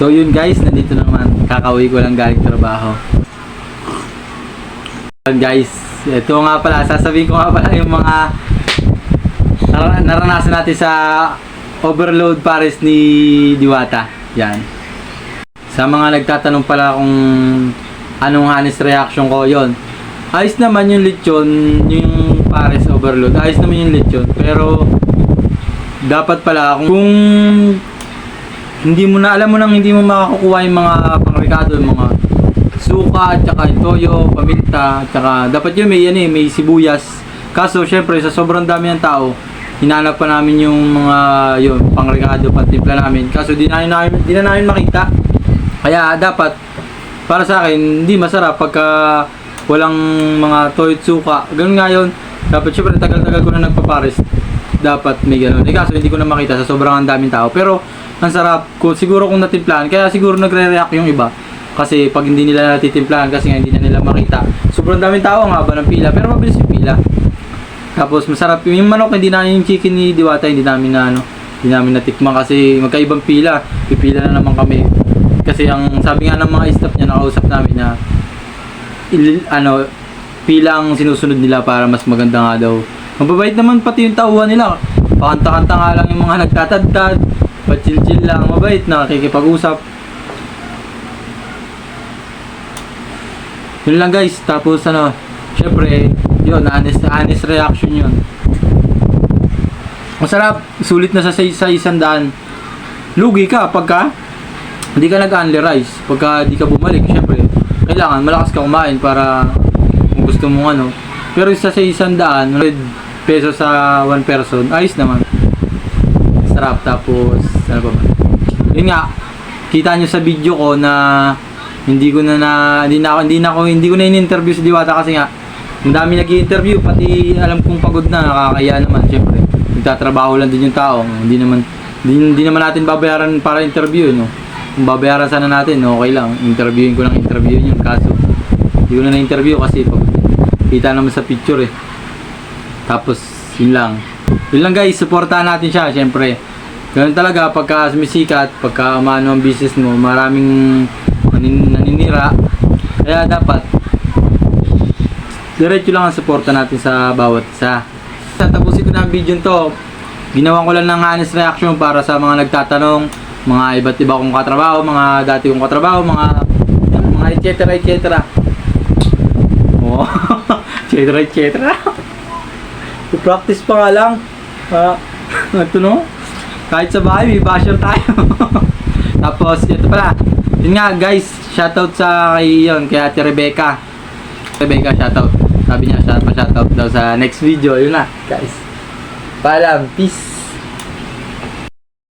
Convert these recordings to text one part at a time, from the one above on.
So yun guys, nandito na naman. Kakauwi ko lang galing trabaho. Yun guys, ito nga pala, sasabihin ko nga pala yung mga nar- naranasan natin sa overload pares ni Diwata. Yan. Sa mga nagtatanong pala kung anong honest reaction ko, yon Ayos naman yung lechon, yung pares overload. Ayos naman yung lechon. Pero, dapat pala kung hindi mo na alam mo nang hindi mo makakukuha yung mga pangrekado, yung mga suka, at saka toyo, paminta, at saka dapat yun may, yan eh, may sibuyas. Kaso syempre sa sobrang dami ng tao, hinanap pa namin yung mga yun, pangrekado, pantimpla namin. Kaso di na namin, di na namin makita. Kaya dapat para sa akin hindi masarap pagka walang mga toyo at suka. Ganun nga yun. Dapat syempre tagal-tagal ko na nagpapares. Dapat may ganun. Eh kaso hindi ko na makita sa sobrang ang daming tao. Pero ang sarap ko siguro kung natimplahan. Kaya siguro nagre-react yung iba. Kasi pag hindi nila natitimplahan kasi nga hindi na nila makita. Sobrang daming tao ang haba ng pila. Pero mabilis yung pila. Tapos masarap yung manok, hindi na yung chicken ni Diwata, hindi namin na ano, hindi namin natikman kasi magkaibang pila. Pipila na naman kami. Kasi ang sabi nga ng mga staff niya, nakausap namin na il, ano, pila ang sinusunod nila para mas maganda nga daw. Mababait naman pati yung tauhan nila. Pakanta-kanta nga lang yung mga nagtatadtad, pachill-chill lang, mabait, nakikipag-usap. Yun lang guys, tapos ano, syempre, yun, honest, honest reaction yun. Masarap, sulit na sa, sa isang daan. Lugi ka pagka hindi ka nag-only rice. Pagka di ka bumalik, syempre, kailangan malakas ka kumain para gusto mong ano. Pero isa sa isang daan, 100 pesos sa one person, ayos naman. Sarap, tapos, ano ba ba? Yun nga, kita nyo sa video ko na hindi ko na na hindi na ako hindi na ako hindi ko na in-interview si Diwata kasi nga ang dami nag-interview pati alam kong pagod na nakakaya naman syempre nagtatrabaho lang din yung tao hindi naman hindi, naman natin babayaran para interview no kung babayaran sana natin okay lang interviewin ko lang interviewin yun kaso hindi ko na na-interview kasi pag kita naman sa picture eh. Tapos yun lang. Yun lang guys. Supportahan natin siya syempre. Ganun talaga pagka sumisikat pagka umano ang business mo maraming nanin, naninira. Kaya dapat diretso lang ang suporta natin sa bawat isa. Tatapusin ko na ang video to ginawa ko lang ng honest reaction para sa mga nagtatanong mga iba't iba kong katrabaho mga dati kong katrabaho mga mga et cetera et cetera. Oh cetera et cetera practice pa nga lang. Ah ito no? Kahit sa bahay may basher tayo. Tapos ito pala. Yun nga guys shoutout sa kay yun kay ate Rebecca. Rebecca shoutout. Sabi niya shout pa shoutout daw sa next video. Yun na guys. Paalam. Peace.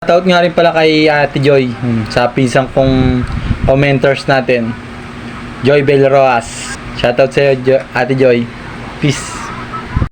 Shoutout nga rin pala kay ate Joy. Hmm, sa pisang kong commenters natin. Joy Belroas. Shoutout sa'yo Jo- ate Joy peace